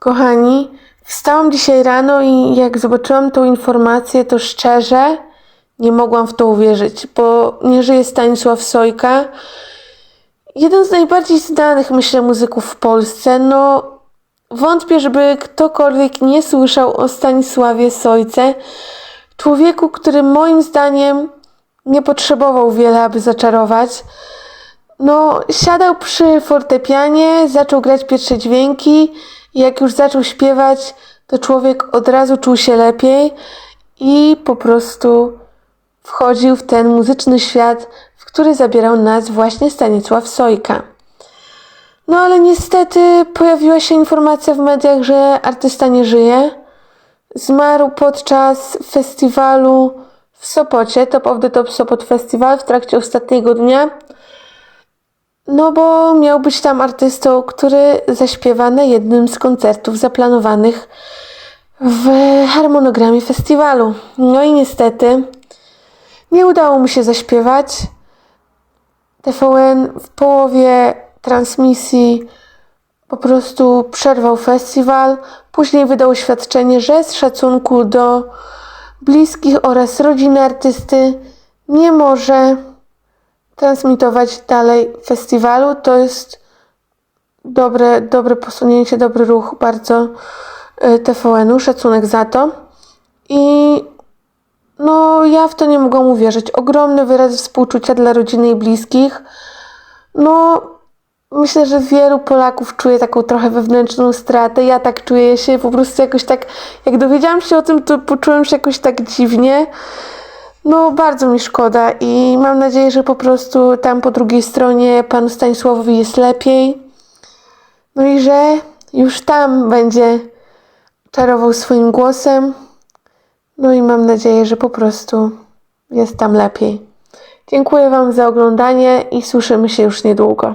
Kochani, wstałam dzisiaj rano i jak zobaczyłam tą informację, to szczerze nie mogłam w to uwierzyć, bo nie żyje Stanisław Sojka. Jeden z najbardziej znanych, myślę, muzyków w Polsce. No, wątpię, żeby ktokolwiek nie słyszał o Stanisławie Sojce. Człowieku, który moim zdaniem nie potrzebował wiele, aby zaczarować. No, siadał przy fortepianie, zaczął grać pierwsze dźwięki i jak już zaczął śpiewać, to człowiek od razu czuł się lepiej i po prostu wchodził w ten muzyczny świat, w który zabierał nas właśnie Stanisław Sojka. No ale niestety pojawiła się informacja w mediach, że artysta nie żyje. Zmarł podczas festiwalu w Sopocie, Top of the Top Sopot Festival w trakcie ostatniego dnia. No bo miał być tam artystą, który zaśpiewa na jednym z koncertów zaplanowanych w harmonogramie festiwalu. No i niestety nie udało mu się zaśpiewać. TVN w połowie transmisji po prostu przerwał festiwal. Później wydał oświadczenie, że z szacunku do bliskich oraz rodziny artysty nie może transmitować dalej festiwalu. To jest dobre, dobre posunięcie, dobry ruch bardzo y, TVN-u. Szacunek za to. I no, ja w to nie mogłam uwierzyć. Ogromny wyraz współczucia dla rodziny i bliskich. No, myślę, że wielu Polaków czuje taką trochę wewnętrzną stratę. Ja tak czuję się po prostu jakoś tak, jak dowiedziałam się o tym, to poczułam się jakoś tak dziwnie. No, bardzo mi szkoda i mam nadzieję, że po prostu tam po drugiej stronie panu Stanisławowi jest lepiej. No i że już tam będzie czarował swoim głosem. No i mam nadzieję, że po prostu jest tam lepiej. Dziękuję Wam za oglądanie i słyszymy się już niedługo.